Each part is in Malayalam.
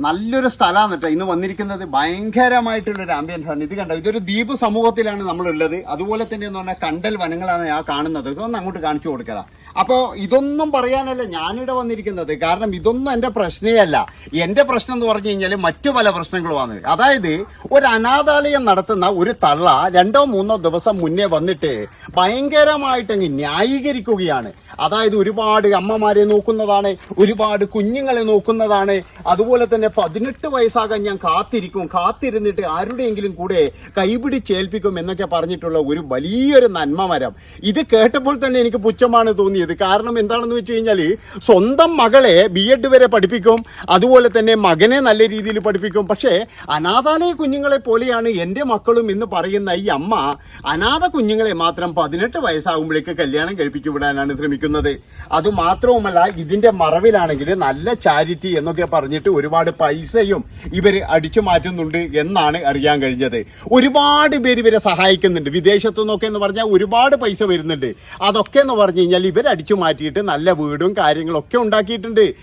നല്ലൊരു സ്ഥലമാണ് കേട്ടോ. ഇന്ന് വന്നിരിക്കുന്നത് ഭയങ്കരമായിട്ടുള്ള ഒരു ആംബിയൻസ് ആണ്. ഇത് കണ്ടോ? ഇതൊരു ദ്വീപ് സമൂഹത്തിലാണ് നമ്മളുള്ളത്. അതുപോലെ തന്നെ എന്ന് പറഞ്ഞാൽ കണ്ടൽ വനങ്ങളാണ് ഞാൻ കാണുന്നത്. ഇതൊന്നും അങ്ങോട്ട് കാണിച്ചു കൊടുക്കുക അപ്പോൾ ഇതൊന്നും പറയാനല്ല ഞാനിവിടെ വന്നിരിക്കുന്നത്. കാരണം ഇതൊന്നും എന്റെ പ്രശ്നേ അല്ല. എന്റെ പ്രശ്നം എന്ന് പറഞ്ഞു കഴിഞ്ഞാൽ മറ്റു പല പ്രശ്നങ്ങളുമാണ്. അതായത് ഒരു അനാഥാലയം നടത്തുന്ന ഒരു തള്ള രണ്ടോ മൂന്നോ ദിവസം മുന്നേ വന്നിട്ട് ഭയങ്കരമായിട്ടങ്ങ് ന്യായീകരിക്കുകയാണ്. അതായത് ഒരുപാട് അമ്മമാരെ നോക്കുന്നതാണ് ഒരുപാട് കുഞ്ഞുങ്ങളെ നോക്കുന്നതാണ്. അതുപോലെ തന്നെ പതിനെട്ട് വയസ്സാകാൻ ഞാൻ കാത്തിരിക്കും. കാത്തിരുന്നിട്ട് ആരുടെയെങ്കിലും കൂടെ കൈപിടിച്ചേൽപ്പിക്കും എന്നൊക്കെ പറഞ്ഞിട്ടുള്ള ഒരു വലിയൊരു നന്മ മരം. ഇത് കേട്ടപ്പോൾ തന്നെ എനിക്ക് പുച്ഛമാണ് തോന്നിയത്. കാരണം എന്താണെന്ന് വെച്ച് കഴിഞ്ഞാൽ സ്വന്തം മകളെ ബി എഡ് വരെ പഠിപ്പിക്കും. അതുപോലെ തന്നെ മകനെ നല്ല രീതിയിൽ പഠിപ്പിക്കും. പക്ഷേ അനാഥാലയ കുഞ്ഞുങ്ങളെ പോലെയാണ് എന്റെ മക്കളും എന്ന് പറയുന്ന ഈ അമ്മ അനാഥ കുഞ്ഞുങ്ങളെ മാത്രം പതിനെട്ട് വയസ്സാകുമ്പോഴേക്ക് കല്യാണം കഴിപ്പിച്ചു വിടാനാണ് ശ്രമിക്കുന്നത്. അതുമാത്രവുമല്ല ഇതിന്റെ മറവിലാണെങ്കിൽ നല്ല ചാരിറ്റി എന്നൊക്കെ പറഞ്ഞിട്ട് ഒരുപാട് പൈസയും ഇവർ അടിച്ചു മാറ്റുന്നുണ്ട് എന്നാണ് അറിയാൻ കഴിഞ്ഞത്. ഒരുപാട് പേര് ഇവരെ സഹായിക്കുന്നുണ്ട്. വിദേശത്തു നിന്നൊക്കെ എന്ന് പറഞ്ഞാൽ ഒരുപാട് പൈസ വരുന്നുണ്ട്. അതൊക്കെ എന്ന് പറഞ്ഞു കഴിഞ്ഞാൽ ഇവർ അടിച്ചു മാറ്റിയിട്ട് നല്ല വീടും കാര്യങ്ങളൊക്കെ ഉണ്ടാക്കിയിട്ടുണ്ട്.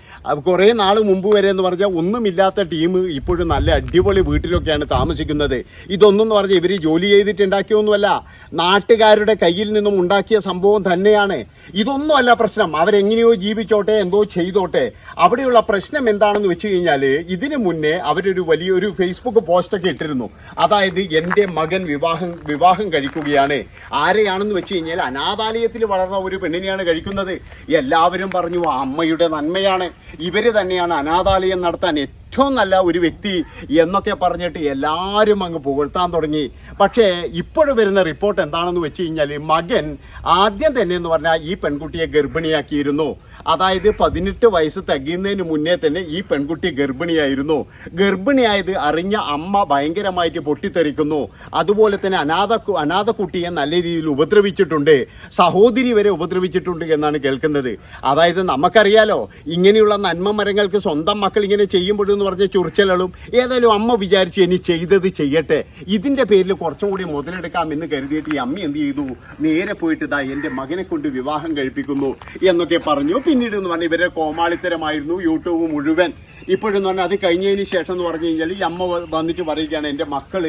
കുറേ നാൾ മുമ്പ് വരെ എന്ന് പറഞ്ഞാൽ ഒന്നുമില്ലാത്ത ടീം ഇപ്പോഴും നല്ല അടിപൊളി വീട്ടിലൊക്കെയാണ് താമസിക്കുന്നത്. ഇതൊന്നും എന്ന് പറഞ്ഞാൽ ഇവർ ജോലി ചെയ്തിട്ടുണ്ടാക്കിയൊന്നുമല്ല. നാട്ടുകാരുടെ കയ്യിൽ നിന്നും ഉണ്ടാക്കിയ സംഭവം തന്നെയാണ്. ഇതൊന്നും അല്ല പ്രശ്നം. അവരെങ്ങനെയോ ജീവിച്ചോട്ടെ എന്തോ ചെയ്തോട്ടെ. അവിടെയുള്ള പ്രശ്നം എന്താണെന്ന് വെച്ച് കഴിഞ്ഞാൽ ഇതിനു മുന്നേ അവരൊരു വലിയൊരു ഫേസ്ബുക്ക് പോസ്റ്റൊക്കെ ഇട്ടിരുന്നു. അതായത് എന്റെ മകൻ വിവാഹം വിവാഹം കഴിക്കുകയാണ്. ആരെയാണെന്ന് വെച്ച് കഴിഞ്ഞാൽ അനാഥാലയത്തിൽ വളർന്ന ഒരു പെണ്ണിനെയാണ് കഴിക്കുന്നത്. എല്ലാവരും പറഞ്ഞു അമ്മയുടെ നന്മയാണ്. ഇവർ തന്നെയാണ് അനാഥാലയം നടത്താൻ ഏറ്റവും നല്ല ഒരു വ്യക്തി എന്നൊക്കെ പറഞ്ഞിട്ട് എല്ലാവരും അങ്ങ് പുകഴ്ത്താൻ തുടങ്ങി. പക്ഷേ ഇപ്പോഴും വരുന്ന റിപ്പോർട്ട് എന്താണെന്ന് വെച്ച് കഴിഞ്ഞാൽ മകൻ ആദ്യം തന്നെ എന്ന് പറഞ്ഞാൽ ഈ പെൺകുട്ടിയെ ഗർഭിണിയാക്കിയിരുന്നു. അതായത് പതിനെട്ട് വയസ്സ് തികയുന്നതിന് മുന്നേ തന്നെ ഈ പെൺകുട്ടി ഗർഭിണിയായിരുന്നു. ഗർഭിണിയായത് അറിഞ്ഞ അമ്മ ഭയങ്കരമായിട്ട് പൊട്ടിത്തെറിക്കുന്നു. അതുപോലെ തന്നെ അനാഥ അനാഥ കുട്ടിയെ നല്ല രീതിയിൽ ഉപദ്രവിച്ചിട്ടുണ്ട്. സഹോദരി വരെ ഉപദ്രവിച്ചിട്ടുണ്ട് എന്നാണ് കേൾക്കുന്നത്. അതായത് നമുക്കറിയാലോ ഇങ്ങനെയുള്ള നന്മ മരങ്ങൾക്ക് സ്വന്തം മക്കൾ ഇങ്ങനെ ചെയ്യുമ്പോഴെന്ന് പറഞ്ഞ ചുറിച്ചലുകളും ഏതായാലും അമ്മ വിചാരിച്ചു ഇനി ചെയ്തത് ചെയ്യട്ടെ. ഇതിന്റെ പേരിൽ കുറച്ചും കൂടി മുതലെടുക്കാം എന്ന് കരുതിയിട്ട് ഈ അമ്മ എന്ത് ചെയ്തു? നേരെ പോയിട്ട് ഇതാ എന്റെ മകനെ കൊണ്ട് വിവാഹം കഴിപ്പിക്കുന്നു എന്നൊക്കെ പറഞ്ഞു. പിന്നീട് എന്ന് പറഞ്ഞാൽ ഇവരെ കോമാളിത്തരമായിരുന്നു യൂട്യൂബ് മുഴുവൻ. ഇപ്പോഴെന്ന് പറഞ്ഞാൽ അത് കഴിഞ്ഞതിന് ശേഷം എന്ന് പറഞ്ഞു കഴിഞ്ഞാൽ ഈ അമ്മ വന്നിട്ട് പറയുകയാണ് എന്റെ മക്കൾ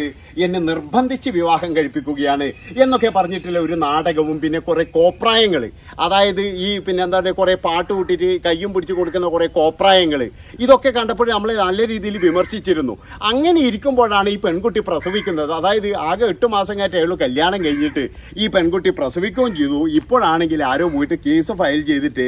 എന്നെ നിർബന്ധിച്ച് വിവാഹം കഴിപ്പിക്കുകയാണ്. എന്നൊക്കെ പറഞ്ഞിട്ടുള്ള ഒരു നാടകവും പിന്നെ കുറേ കോപ്രായങ്ങൾ അതായത് ഈ പിന്നെ എന്താ പറയുക കുറേ പാട്ട് കൂട്ടിയിട്ട് കയ്യും പിടിച്ച് കൊടുക്കുന്ന കുറേ കോപ്രായങ്ങൾ ഇതൊക്കെ കണ്ടപ്പോൾ നമ്മൾ നല്ല രീതിയിൽ വിമർശിച്ചിരുന്നു. അങ്ങനെ ഇരിക്കുമ്പോഴാണ് ഈ പെൺകുട്ടി പ്രസവിക്കുന്നത്. അതായത് ആകെ എട്ട് മാസം കാറ്റേ ഉള്ളൂ കല്യാണം കഴിഞ്ഞിട്ട് ഈ പെൺകുട്ടി പ്രസവിക്കുകയും ചെയ്തു. ഇപ്പോഴാണെങ്കിൽ ആരോ പോയിട്ട് കേസ് ഫയൽ ചെയ്തിട്ട്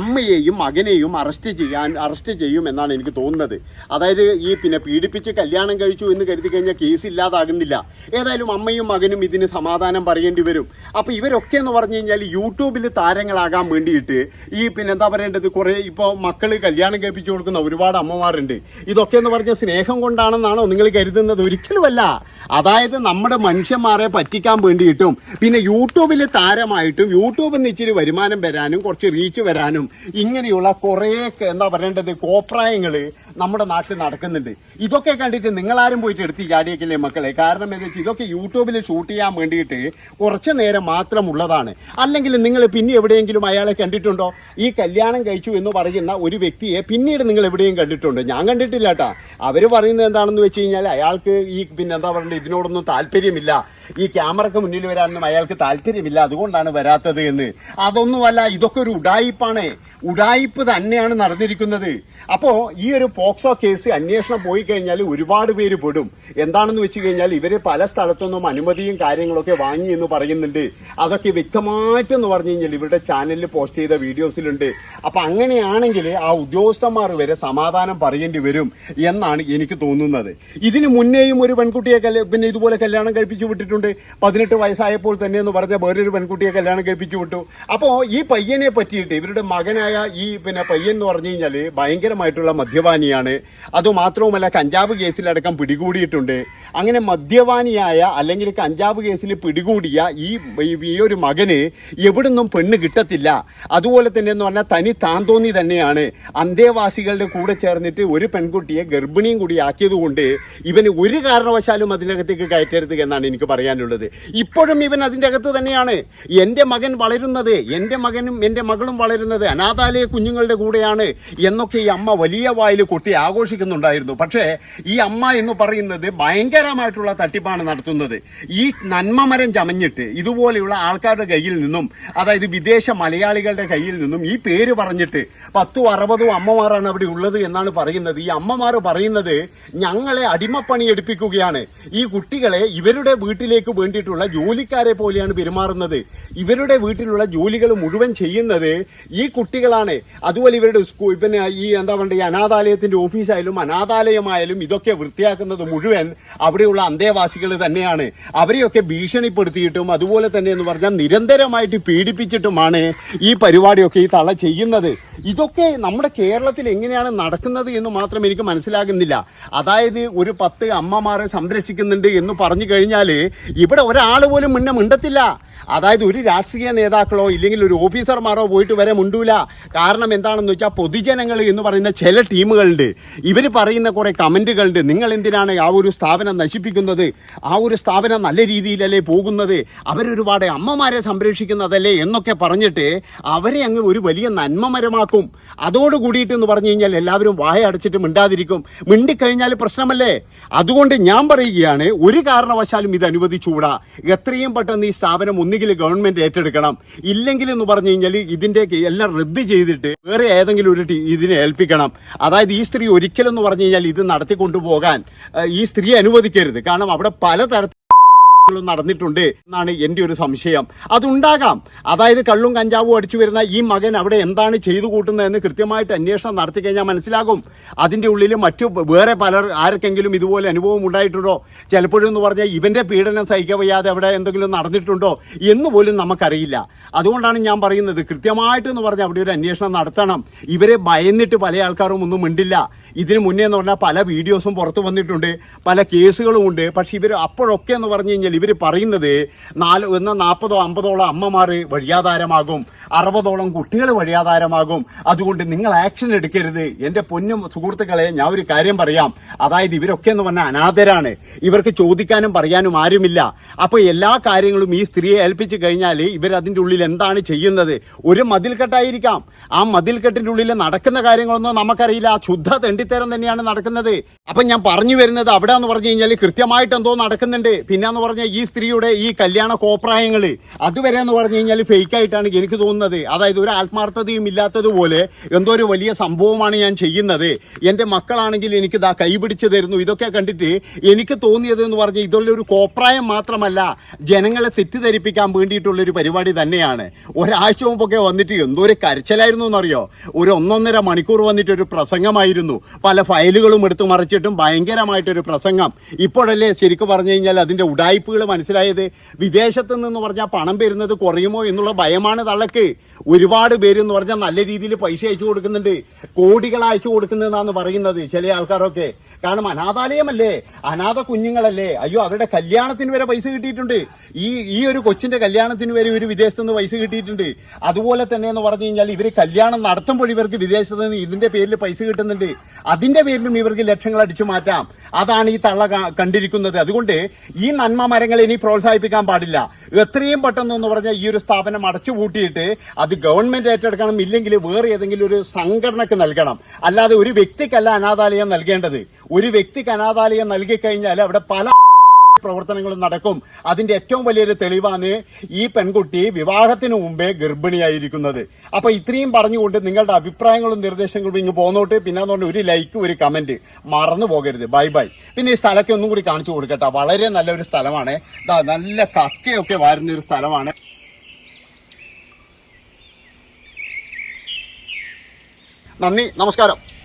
അമ്മയെയും മകനെയും അറസ്റ്റ് ചെയ്യാൻ അറസ്റ്റ് ചെയ്യും എന്നാണ് എനിക്ക് തോന്നുന്നത്. അതായത് ഈ പിന്നെ പീഡിപ്പിച്ച് കല്യാണം കഴിച്ചു എന്ന് കരുതി കഴിഞ്ഞാൽ കേസ് ഇല്ലാതാകുന്നില്ല. ഏതായാലും അമ്മയും മകനും ഇതിന് സമാധാനം പറയേണ്ടി വരും. അപ്പോൾ ഇവരൊക്കെ എന്ന് പറഞ്ഞു കഴിഞ്ഞാൽ യൂട്യൂബിൽ താരങ്ങളാകാൻ വേണ്ടിയിട്ട് ഈ പിന്നെ എന്താ പറയേണ്ടത്? കുറേ ഇപ്പോൾ മക്കൾ കല്യാണം കഴിപ്പിച്ചു കൊടുക്കുന്ന ഒരുപാട് അമ്മമാരുണ്ട്. ഇതൊക്കെ എന്ന് പറഞ്ഞാൽ സ്നേഹം കൊണ്ടാണെന്നാണോ നിങ്ങൾ കരുതുന്നത്? ഒരിക്കലുമല്ല. അതായത് നമ്മുടെ മനുഷ്യന്മാരെ പറ്റിക്കാൻ വേണ്ടിയിട്ടും പിന്നെ യൂട്യൂബിൽ താരമായിട്ടും യൂട്യൂബിൽ നിന്ന് ഇച്ചിരി വരുമാനം വരാനും കുറച്ച് റീച്ച് വരാനും ഇങ്ങനെയുള്ള കുറേ എന്താ പറയേണ്ടത്? കോപ്രായങ്ങൾ നമ്മുടെ നാട്ടിൽ നടക്കുന്നുണ്ട്. ഇതൊക്കെ കണ്ടിട്ട് നിങ്ങളാരും പോയിട്ട് എടുത്ത് ചാടിയേക്കില്ലേ മക്കളെ? കാരണം എന്താ വെച്ചാൽ ഇതൊക്കെ യൂട്യൂബിൽ ഷൂട്ട് ചെയ്യാൻ വേണ്ടിയിട്ട് കുറച്ച് നേരം മാത്രമുള്ളതാണ്. അല്ലെങ്കിൽ നിങ്ങൾ പിന്നെ എവിടെയെങ്കിലും അയാളെ കണ്ടിട്ടുണ്ടോ? ഈ കല്യാണം കഴിച്ചു എന്ന് പറയുന്ന ഒരു വ്യക്തിയെ പിന്നീട് നിങ്ങൾ എവിടെയും കണ്ടിട്ടുണ്ടോ. ഞാൻ കണ്ടിട്ടില്ല കേട്ടാ അവർ പറയുന്നത് എന്താണെന്ന് വെച്ച് കഴിഞ്ഞാൽ അയാൾക്ക് ഈ പിന്നെ എന്താ പറയുക ഇതിനോടൊന്നും താല്പര്യമില്ല. ഈ ക്യാമറക്ക് മുന്നിൽ വരാനൊന്നും അയാൾക്ക് താല്പര്യമില്ല. അതുകൊണ്ടാണ് വരാത്തത് എന്ന്. അതൊന്നുമല്ല ഇതൊക്കെ ഒരു ഉടായിപ്പാണ്. ഉടായിപ്പ് തന്നെയാണ് നടന്നിരിക്കുന്നത്. അപ്പോൾ ഈ ഒരു പോക്സോ കേസ് അന്വേഷണം പോയി കഴിഞ്ഞാൽ ഒരുപാട് പേര് പെടും. എന്താണെന്ന് വെച്ച് കഴിഞ്ഞാൽ ഇവർ പല സ്ഥലത്തുനിന്നും അനുമതിയും കാര്യങ്ങളൊക്കെ വാങ്ങി എന്ന് പറയുന്നുണ്ട്. അതൊക്കെ വ്യക്തമായിട്ടെന്ന് പറഞ്ഞു കഴിഞ്ഞാൽ ഇവരുടെ ചാനലിൽ പോസ്റ്റ് ചെയ്ത വീഡിയോസിലുണ്ട്. അപ്പൊ അങ്ങനെയാണെങ്കിൽ ആ ഉദ്യോഗസ്ഥന്മാർ വരെ സമാധാനം പറയേണ്ടി വരും എന്നാണ് എനിക്ക് തോന്നുന്നത്. ഇതിനു മുന്നേയും ഒരു പെൺകുട്ടിയെ പിന്നെ ഇതുപോലെ കല്യാണം കഴിപ്പിച്ചു വിട്ടിട്ടുണ്ട്. പതിനെട്ട് വയസ്സായപ്പോൾ തന്നെ എന്ന് പറഞ്ഞ വേറൊരു പെൺകുട്ടിയെ കല്യാണം കഴിപ്പിച്ചു വിട്ടു. അപ്പോൾ ഈ പയ്യനെ പറ്റിയിട്ട് ഇവരുടെ മകനായ ഈ പിന്നെ പയ്യൻ എന്ന് പറഞ്ഞു കഴിഞ്ഞാൽ ഭയങ്കരമായിട്ടുള്ള മദ്യപാനിയാണ്. അതുമാത്രവുമല്ല കഞ്ചാവ് കേസിലടക്കം പിടികൂടിയിട്ടുണ്ട്. അങ്ങനെ മദ്യപാനിയായ അല്ലെങ്കിൽ കഞ്ചാവ് കേസിൽ പിടികൂടിയ ഈ ഈ- ഒരു മകന് എവിടുന്നും പെണ്ണ് കിട്ടത്തില്ല. അതുപോലെ തന്നെ എന്ന് പറഞ്ഞാൽ തനി താന്തോന്നി തന്നെയാണ്. അന്തേവാസികളുടെ കൂടെ ചേർന്നിട്ട് ഒരു പെൺകുട്ടിയെ ഗർഭിണിയും കൂടി ആക്കിയതുകൊണ്ട് ഇവന് ഒരു കാരണവശാലും അതിനകത്തേക്ക് കയറ്റരുത് എന്നാണ് എനിക്ക് പറയാനുള്ളത്. ഇപ്പോഴും ഇവൻ അതിന്റെ അകത്ത് തന്നെയാണ്. എന്റെ മകൻ വളരുന്നത് എന്റെ മകനും എന്റെ മകളും വളരുന്നത് അനാഥാലയ കുഞ്ഞുങ്ങളുടെ കൂടെയാണ് എന്നൊക്കെ ഈ അമ്മ വലിയ വായിൽ കൊട്ടി ആഘോഷിക്കുന്നുണ്ടായിരുന്നു. പക്ഷേ ഈ അമ്മ എന്ന് പറയുന്നത് ഭയങ്കരമായിട്ടുള്ള തട്ടിപ്പാണ് നടത്തുന്നത്. ഈ നന്മമരം ചമഞ്ഞിട്ട് ഇതുപോലെയുള്ള ആൾക്കാരുടെ കയ്യിൽ നിന്നും അതായത് വിദേശ മലയാളികളുടെ കയ്യിൽ നിന്നും ഈ പേര് പറഞ്ഞിട്ട് പത്തും അറുപതും അമ്മമാരാണ് അവിടെ ഉള്ളത് എന്നാണ് പറയുന്നത്. ഈ അമ്മമാർ പറയുന്നത് ഞങ്ങളെ അടിമപ്പണി എടുപ്പിക്കുകയാണ് ഈ കുട്ടികളെ ഇവരുടെ വീട്ടിലേക്ക് വേണ്ടിയിട്ടുള്ള ജോലിക്കാരെ പോലെയാണ് പെരുമാറുന്നത്. ഇവരുടെ വീട്ടിലുള്ള ജോലികൾ മുഴുവൻ ചെയ്യുന്നത് ഈ കുട്ടികളാണ്. അതുപോലെ ഇവരുടെ സ്കൂൾ പിന്നെ ഈ എന്താ പറയുക അനാഥാലയത്തിന്റെ ഓഫീസായാലും അനാഥാലയമായാലും ഇതൊക്കെ വൃത്തിയാക്കുന്നത് മുഴുവൻ അവിടെയുള്ള അന്തേവാസികൾ തന്നെയാണ്. അവരെയൊക്കെ ഭീഷണിപ്പെടുത്തിയിട്ടും അതുപോലെ തന്നെ എന്ന് പറഞ്ഞാൽ നിരന്തരമായിട്ട് പീഡിപ്പിച്ചിട്ടുമാണ് ഈ പരിപാടിയൊക്കെ ഈ തള ചെയ്യുന്നത്. ഇതൊക്കെ നമ്മുടെ കേരളത്തിൽ എങ്ങനെയാണ് നടക്കുന്നത് എന്ന് മാത്രം എനിക്ക് മനസ്സിലാകുന്നില്ല. അതായത് ഒരു പത്ത് അമ്മമാരെ സംരക്ഷിക്കുന്നുണ്ട് എന്ന് പറഞ്ഞു കഴിഞ്ഞാൽ ഇവിടെ ഒരാൾ പോലും മുന്നേ മിണ്ടത്തില്ല. അതായത് ഒരു രാഷ്ട്രീയ നേതാക്കളോ ഇല്ലെങ്കിൽ ഒരു ഓഫീസർമാരോ പോയിട്ട് വരെ മുണ്ടൂല. കാരണം എന്താണെന്ന് വെച്ചാൽ പൊതുജനങ്ങൾ എന്ന് പറയുന്ന ചില ടീമുകളുണ്ട്. ഇവർ പറയുന്ന കുറേ കമന്റുകളുണ്ട് നിങ്ങൾ എന്തിനാണ് ആ ഒരു സ്ഥാപനം നശിപ്പിക്കുന്നത്? ആ ഒരു സ്ഥാപനം നല്ല രീതിയിലല്ലേ പോകുന്നത്? അവരൊരുപാട് അമ്മമാരെ സംരക്ഷിക്കുന്നതല്ലേ എന്നൊക്കെ പറഞ്ഞിട്ട് അവരെ അങ്ങ് ഒരു വലിയ നന്മമരമാക്കും. അതോട് കൂടിയിട്ട് എന്ന് പറഞ്ഞു കഴിഞ്ഞാൽ എല്ലാവരും വായ അടച്ചിട്ട് മിണ്ടാതിരിക്കും. മിണ്ടിക്കഴിഞ്ഞാൽ പ്രശ്നമല്ലേ? അതുകൊണ്ട് ഞാൻ പറയുകയാണ് ഒരു കാരണവശാലും ഇത് അനുവദിച്ചുകൂടാ. എത്രയും പെട്ടെന്ന് ഈ സ്ഥാപനം ഒന്നുകിൽ ഗവൺമെന്റ് ഏറ്റെടുക്കണം. ഇല്ലെങ്കിൽ എന്ന് പറഞ്ഞു കഴിഞ്ഞാൽ ഇതിന്റെ എല്ലാം റദ്ദ് ചെയ്തിട്ട് വേറെ ഏതെങ്കിലും ഒരു ഇതിനെ ഏൽപ്പിക്കണം. അതായത് ഈ സ്ത്രീ ഒരിക്കലും എന്ന് പറഞ്ഞു കഴിഞ്ഞാൽ ഇത് നടത്തിക്കൊണ്ടുപോകാൻ ഈ സ്ത്രീ അനുവദിക്കരുത്. കാരണം അവിടെ പലതരത്തിൽ നടന്നിട്ടുണ്ട് എന്നാണ് എന്റെ ഒരു സംശയം. അതുണ്ടാകാം. അതായത് കള്ളും കഞ്ചാവും അടിച്ചു വരുന്ന ഈ മകൻ അവിടെ എന്താണ് ചെയ്തു കൂട്ടുന്നതെന്ന് കൃത്യമായിട്ട് അന്വേഷണം നടത്തി കഴിഞ്ഞാൽ മനസ്സിലാകും. അതിന്റെ ഉള്ളിൽ മറ്റു വേറെ പലർ ആർക്കെങ്കിലും ഇതുപോലെ അനുഭവം ഉണ്ടായിട്ടുണ്ടോ? ചിലപ്പോഴും എന്ന് പറഞ്ഞാൽ ഇവന്റെ പീഡനം സഹിക്കാൻ വയ്യാതെ അവിടെ എന്തെങ്കിലും നടന്നിട്ടുണ്ടോ എന്ന് പോലും നമുക്കറിയില്ല. അതുകൊണ്ടാണ് ഞാൻ പറയുന്നത് കൃത്യമായിട്ട് എന്ന് പറഞ്ഞാൽ അവിടെ ഒരു അന്വേഷണം നടത്തണം. ഇവരെ ഭയന്നിട്ട് പല ആൾക്കാരും ഒന്നും മിണ്ടില്ല. ഇതിനു മുന്നേ എന്ന് പറഞ്ഞാൽ പല വീഡിയോസും പുറത്തു വന്നിട്ടുണ്ട്. പല കേസുകളും ഉണ്ട്. പക്ഷെ ഇവർ അപ്പോഴൊക്കെ എന്ന് പറഞ്ഞു കഴിഞ്ഞാൽ ഇവർ പറയുന്നത് നാല് ഒന്ന് നാൽപ്പതോ അമ്പതോളം അമ്മമാർ വഴിയാധാരമാകും അറുപതോളം കുട്ടികൾ വഴിയാധാരമാകും. അതുകൊണ്ട് നിങ്ങൾ ആക്ഷൻ എടുക്കരുത്. എന്റെ പൊന്നും സുഹൃത്തുക്കളെ ഞാൻ ഒരു കാര്യം പറയാം. അതായത് ഇവരൊക്കെ എന്ന് പറഞ്ഞാൽ അനാഥരാണ്. ഇവർക്ക് ചോദിക്കാനും പറയാനും ആരുമില്ല. അപ്പോൾ എല്ലാ കാര്യങ്ങളും ഈ സ്ത്രീയെ ഏൽപ്പിച്ചു കഴിഞ്ഞാൽ ഇവർ അതിന്റെ ഉള്ളിൽ എന്താണ് ചെയ്യുന്നത്? ഒരു മതിൽക്കെട്ടായിരിക്കാം. ആ മതിൽക്കെട്ടിന്റെ ഉള്ളിൽ നടക്കുന്ന കാര്യങ്ങളൊന്നും നമുക്കറിയില്ല. ആ ശുദ്ധ തെണ്ടിത്തരം തന്നെയാണ് നടക്കുന്നത്. അപ്പം ഞാൻ പറഞ്ഞു വരുന്നത് അവിടെ എന്ന് പറഞ്ഞു കഴിഞ്ഞാൽ കൃത്യമായിട്ട് എന്തോ നടക്കുന്നുണ്ട്. പിന്നെന്ന് പറഞ്ഞാൽ ഈ സ്ത്രീയുടെ ഈ കല്യാണ കോപ്രായങ്ങൾ അതുവരെ എന്ന് പറഞ്ഞു കഴിഞ്ഞാൽ ഫേക്ക് ആയിട്ടാണ് എനിക്ക് തോന്നുന്നത്. അതായത് ഒരു ആത്മാർത്ഥതയും ഇല്ലാത്തതുപോലെ എന്തോ ഒരു വലിയ സംഭവമാണ് ഞാൻ ചെയ്യുന്നത്. എന്റെ മക്കളാണെങ്കിൽ എനിക്ക് ദാ കൈപിടിച്ച് തരുന്നു. ഇതൊക്കെ കണ്ടിട്ട് എനിക്ക് തോന്നിയത് എന്ന് പറഞ്ഞാൽ ഇതുള്ള ഒരു കോപ്രായം മാത്രമല്ല ജനങ്ങളെ തെറ്റിദ്ധരിപ്പിക്കാൻ വേണ്ടിയിട്ടുള്ളൊരു പരിപാടി തന്നെയാണ്. ഒരാഴ്ച മുമ്പൊക്കെ വന്നിട്ട് എന്തോ ഒരു കരച്ചിലായിരുന്നു എന്നറിയോ? ഒരു ഒന്നൊന്നര മണിക്കൂർ വന്നിട്ട് ഒരു പ്രസംഗമായിരുന്നു. പല ഫയലുകളും എടുത്ത് മറിച്ചിട്ടും ഭയങ്കരമായിട്ടൊരു പ്രസംഗം. ഇപ്പോഴല്ലേ ശരിക്കും പറഞ്ഞു കഴിഞ്ഞാൽ അതിന്റെ ഉടായ്പകൾ മനസ്സിലായത്? വിദേശത്ത് നിന്ന് പറഞ്ഞാൽ പണം വരുന്നത് കുറയുമോ എന്നുള്ള ഭയമാണ് തള്ളക്ക്. ഒരുപാട് പേര് എന്ന് പറഞ്ഞാൽ നല്ല രീതിയിൽ പൈസ അയച്ചു കൊടുക്കുന്നുണ്ട്. കോടികൾ അയച്ചു കൊടുക്കുന്നതെന്നാണ് പറയുന്നത് ചില ആൾക്കാരൊക്കെ. കാരണം അനാഥാലയമല്ലേ? അനാഥ കുഞ്ഞുങ്ങളല്ലേ? അയ്യോ അവരുടെ കല്യാണത്തിന് വരെ പൈസ കിട്ടിയിട്ടുണ്ട്. ഈ ഈ ഒരു കൊച്ചിന്റെ കല്യാണത്തിന് വരെ ഒരു വിദേശത്ത് നിന്ന് പൈസ കിട്ടിയിട്ടുണ്ട്. അതുപോലെ തന്നെ എന്ന് പറഞ്ഞു കഴിഞ്ഞാൽ ഇവർ കല്യാണം നടത്തുമ്പോൾ ഇവർക്ക് വിദേശത്ത് നിന്ന് ഇതിന്റെ പേരിൽ പൈസ കിട്ടുന്നുണ്ട്. അതിന്റെ പേരിലും ഇവർക്ക് ലക്ഷങ്ങൾ അടിച്ചു മാറ്റാം. അതാണ് ഈ തള്ള കണ്ടിരിക്കുന്നത്. അതുകൊണ്ട് ഈ നന്മ മരങ്ങൾ ഇനി പ്രോത്സാഹിപ്പിക്കാൻ പാടില്ല. എത്രയും പെട്ടെന്ന് എന്ന് പറഞ്ഞാൽ ഈ ഒരു സ്ഥാപനം അടച്ചു പൂട്ടിയിട്ട് അത് ഗവൺമെന്റ് ഏറ്റെടുക്കണം ഇല്ലെങ്കിൽ വേറെ ഏതെങ്കിലും ഒരു സംഘടനക്ക് നൽകണം. അല്ലാതെ ഒരു വ്യക്തിക്കല്ല അനാഥാലയം നൽകേണ്ടത്. ഒരു വ്യക്തിക്ക് അനാഥാലയം നൽകിക്കഴിഞ്ഞാൽ അവിടെ പല പ്രവർത്തനങ്ങളും നടക്കും. അതിന്റെ ഏറ്റവും വലിയൊരു തെളിവാണ് ഈ പെൺകുട്ടി വിവാഹത്തിന് മുമ്പേ ഗർഭിണിയായിരിക്കുന്നത്. അപ്പൊ ഇത്രയും പറഞ്ഞുകൊണ്ട് നിങ്ങളുടെ അഭിപ്രായങ്ങളും നിർദ്ദേശങ്ങളും ഇങ്ങ് പോന്നോട്ട്. പിന്നെ അതുകൊണ്ട് ഒരു ലൈക്ക് ഒരു കമന്റ്. മറന്നു പോകരുത്. Bye bye. പിന്നെ ഈ സ്ഥലമൊക്കെ ഒന്നും കൂടി കാണിച്ചു കൊടുക്കട്ടെ. വളരെ നല്ലൊരു സ്ഥലമാണ്. നല്ല കക്കയൊക്കെ വരുന്ന ഒരു സ്ഥലമാണ്. നന്ദി. നമസ്കാരം.